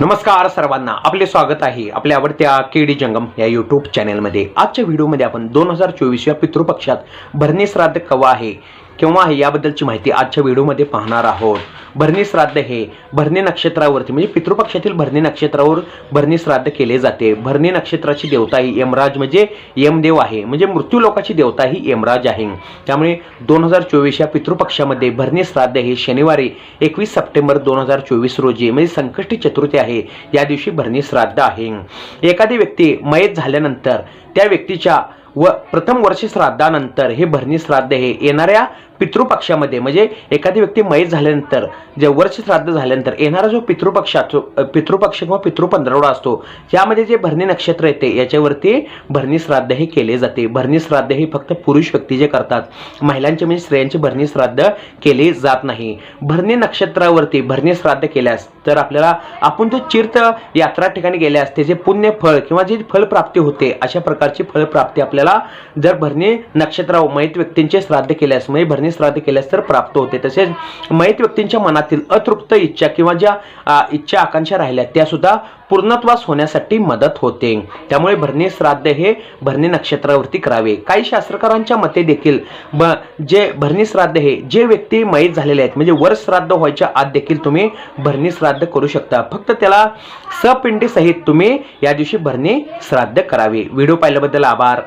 नमस्कार सर्वांना. आपले स्वागत आहे आपल्या आवडत्या केडी जंगम या यूट्यूब चॅनलमध्ये आजच्या व्हिडिओमध्ये आपण दोन हजार चोवीस या पितृपक्षात भरणे श्राद्ध कवा आहे? केव्हा आहे याबद्दलची माहिती आजच्या व्हिडिओमध्ये पाहणार आहोत. भरणी श्राद्ध हे भरणी नक्षत्रावरती म्हणजे पितृपक्षातील भरणी नक्षत्रावर भरणी श्राद्ध केले जाते. भरणी नक्षत्राची देवता ही यमराज म्हणजे यमदेव आहे. म्हणजे मृत्यू लोकाची देवता ही यमराज आहे. त्यामुळे दोन हजार चोवीस या पितृपक्षामध्ये भरणी श्राद्ध हे शनिवारी एकवीस सप्टेंबर दोन हजार चोवीस रोजी म्हणजे संकष्टी चतुर्थी आहे या दिवशी भरणी श्राद्ध आहे. एखादी व्यक्ती मयत झाल्यानंतर त्या व्यक्तीच्या व प्रथम वर्ष श्राद्धानंतर हे भरणी श्राद्ध हे येणाऱ्या पितृपक्षामध्ये म्हणजे एखादी व्यक्ती मयत झाल्यानंतर जे वर्ष श्राद्ध झाल्यानंतर येणारा जो पितृपक्षाचो पितृपक्ष किंवा पितृपंधरवडा असतो यामध्ये जे भरणी नक्षत्र येते याच्यावरती भरणी श्राद्ध हे केले जाते. भरणी श्राद्ध हे फक्त पुरुष व्यक्ती जे करतात. महिलांचे म्हणजे स्त्रियांचे भरणी श्राद्ध केले जात नाही. भरणी नक्षत्रावरती भरणी श्राद्ध केल्यास तर आपल्याला आपण जो तीर्थ यात्रा ठिकाणी गेल्यास जे पुण्य फळ किंवा जी फलप्राप्ती होते अशा प्रकारची फलप्राप्ती आपल्याला जर भरणी नक्षत्रावर मयत व्यक्तींचे श्राद्ध केल्यास म्हणजे भरणी श्राद्ध केल्यास तर प्राप्त होते. तसेच मयत व्यक्तींच्या मनातील अतृप्त इच्छा किंवा ज्या इच्छा आकांक्षा राहिल्या त्या सुद्धा पूर्णत्वास होण्यासाठी मदत होते. त्यामुळे भरणी श्राद्ध हे भरणी नक्षत्रावरती करावे. काही शास्त्रकारांच्या मते देखील ब जे भरणी श्राद्ध हे जे व्यक्ती मयत झालेले आहेत म्हणजे वर श्राद्ध व्हायच्या आत देखील तुम्ही भरणी श्राद्ध करू शकता. फक्त त्याला सपिंडीसहित तुम्ही या दिवशी भरणी श्राद्ध करावे. व्हिडिओ पाहिल्याबद्दल आभार.